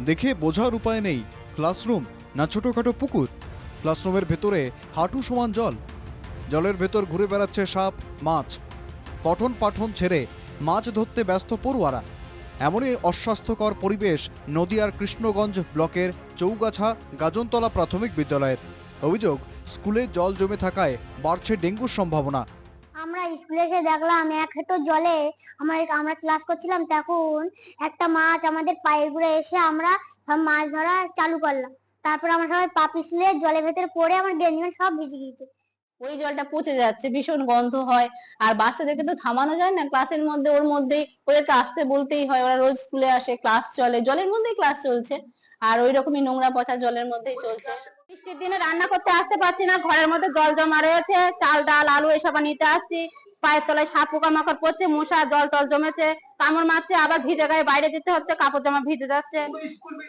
দেখে বোঝার উপায় নেই। ক্লাসরুম না ছোটোখাটো পুকুর? ক্লাসরুমের ভেতরে হাঁটু সমান জল। জলের ভেতর ঘুরে বেড়াচ্ছে সাপ, মাছ। পঠন পাঠন ছেড়ে মাছ ধরতে ব্যস্ত পড়ুয়ারা। এমনই অস্বাস্থ্যকর পরিবেশ নদিয়ার কৃষ্ণগঞ্জ ব্লকের চৌগাছা গাজনতলা প্রাথমিক বিদ্যালয়ের। অভিযোগ, স্কুলে জল জমে থাকায় বাড়ছে ডেঙ্গুর সম্ভাবনা। স্কুলে এসে দেখলাম এক হেঁটো জলে আমরা আমরা ক্লাস করছিলাম তখন একটা মাছ আমাদের পায়ে ঘুরে এসে আমরা সব মাছ ধরা চালু করলাম। তারপর আমরা সবাই পা পিছলে জলের ভেতরে পড়ে আমার গেঞ্জি সব ভিজে গিয়েছে। ওই জলটা পচে যাচ্ছে, ভীষণ গন্ধ হয়। আর বাচ্চাদেরকে তো থামানো যায় না ক্লাসের মধ্যে, ওর মধ্যেই ওদেরকে আসতে বলতেই হয়। ওরা রোজ স্কুলে আসে ক্লাস চলে, জলের মধ্যেই ক্লাস চলছে। আর ওই রকমই নোংরা পচা জলের মধ্যেই চলছে। বৃষ্টির দিনে রান্না করতে আসতে পারছি না ঘরের মধ্যে জল জমা রয়েছে চাল ডাল আলু এসব নিতে আসছি। পায়ের তলায় সাপ পোকামাকড় পড়ছে মশা জল টল জমেছে কামড় মারছে আবার ভিজে গায়ে বাইরে যেতে হচ্ছে কাপড় জামা ভিজে যাচ্ছে।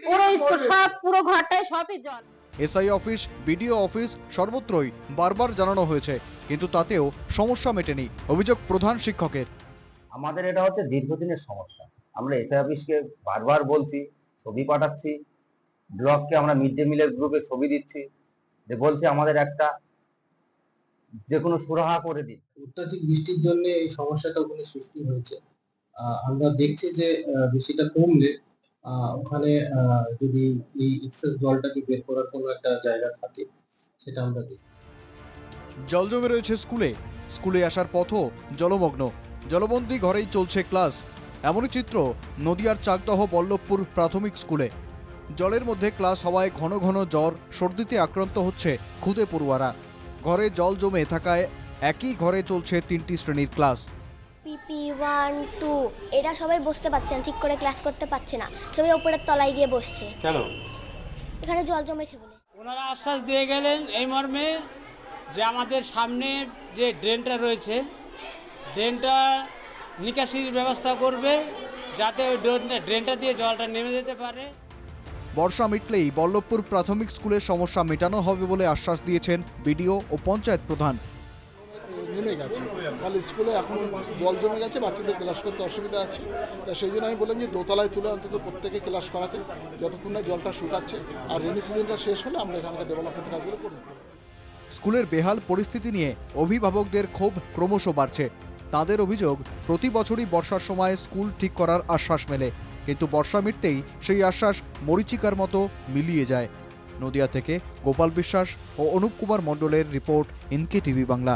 পুরো স্কুল সব পুরো ঘরটাই সবই জল। এসআই অফিস বিডিও অফিস সর্বত্রই বারবার জানানো হয়েছে কিন্তু তাতেও সমস্যা মেটেনি অভিযোগ প্রধান শিক্ষকের। আমাদের এটা হচ্ছে দীর্ঘদিনের সমস্যা। আমরা এসআই অফিসকে বারবার বলছি ছবি পাঠাচ্ছি ব্লককে আমরা মিড ডে মিলের গ্রুপে ছবি দিচ্ছি যে বলছি আমাদের একটা যে কোনো সুরাহা করে দিন। অত্যাধিক বৃষ্টির জন্য এই সমস্যাটা ওখানে সৃষ্টি হয়েছে। আহ, আমরা দেখছি যে বৃষ্টিটা কমলে আহ, ওখানে আহ, যদি এই এক্সেস জলটাকে বের করার কোনো একটা জায়গা থাকে সেটা আমরা দেখছি। জল জমে রয়েছে স্কুলে। স্কুলে আসার পথও জলমগ্ন। জলবন্দি ঘরেই চলছে ক্লাস। এমনই চিত্র নদিয়ার চাকদহ বল্লভপুর প্রাথমিক স্কুলে। জলের মধ্যে ক্লাস হওয়ায় ঘন ঘন জ্বর সর্দিতে আক্রান্ত হচ্ছে খুদে পড়ুয়ারা। ঘরে জল জমে থাকায় একই ঘরে চলছে তিনটি শ্রেণির ক্লাস। পিপি ওয়ান টু এরা সবাই বসতে পারছে না ঠিক করে ক্লাস করতে পারছে না। সবাই ওপরের তলায় গিয়ে বসছে। কেন? এখানে জল জমেছে বলে। ওনারা আশ্বাস দিয়ে গেলেন এই মর্মে যে আমাদের সামনে যে ড্রেনটা রয়েছে ড্রেনটা নিকাশির ব্যবস্থা করবে যাতে ওই ড্রেনটা ড্রেনটা দিয়ে জলটা নেমে যেতে পারে। বর্ষা মিটলেই বল্লভপুর প্রাথমিক স্কুলের সমস্যা মেটানো হবে বলে আশ্বাস দিয়েছেন বিডিও ও পঞ্চায়েত প্রধান। নেমে গেছে। ফলে স্কুলে এখন জল জমে গেছে বাচ্চাদের ক্লাস করতে অসুবিধা আছে। তা সেই জন্য আমি বললাম যে দোতলায় তুলে অন্তত প্রত্যেকে ক্লাস করাতে যতক্ষণ না জলটা শুকাচ্ছে আর রেনি সিজনটা শেষ হলে আমরা এখানকার ডেভেলপমেন্ট কাজগুলো করে স্কুলের বেহাল পরিস্থিতি নিয়ে অভিভাবকদের ক্ষোভ ক্রমশ বাড়ছে। তাদের অভিযোগ প্রতি বছরই বর্ষার সময় স্কুল ঠিক করার আশ্বাস মেলে। কিন্তু বর্ষা মিটতেই সেই আশ্বাস মরিচিকার মতো মিলিয়ে যায়। নদিয়া থেকে গোপাল বিশ্বাস ও অনুপ কুমার মণ্ডলের রিপোর্ট এনকে টিভি বাংলা।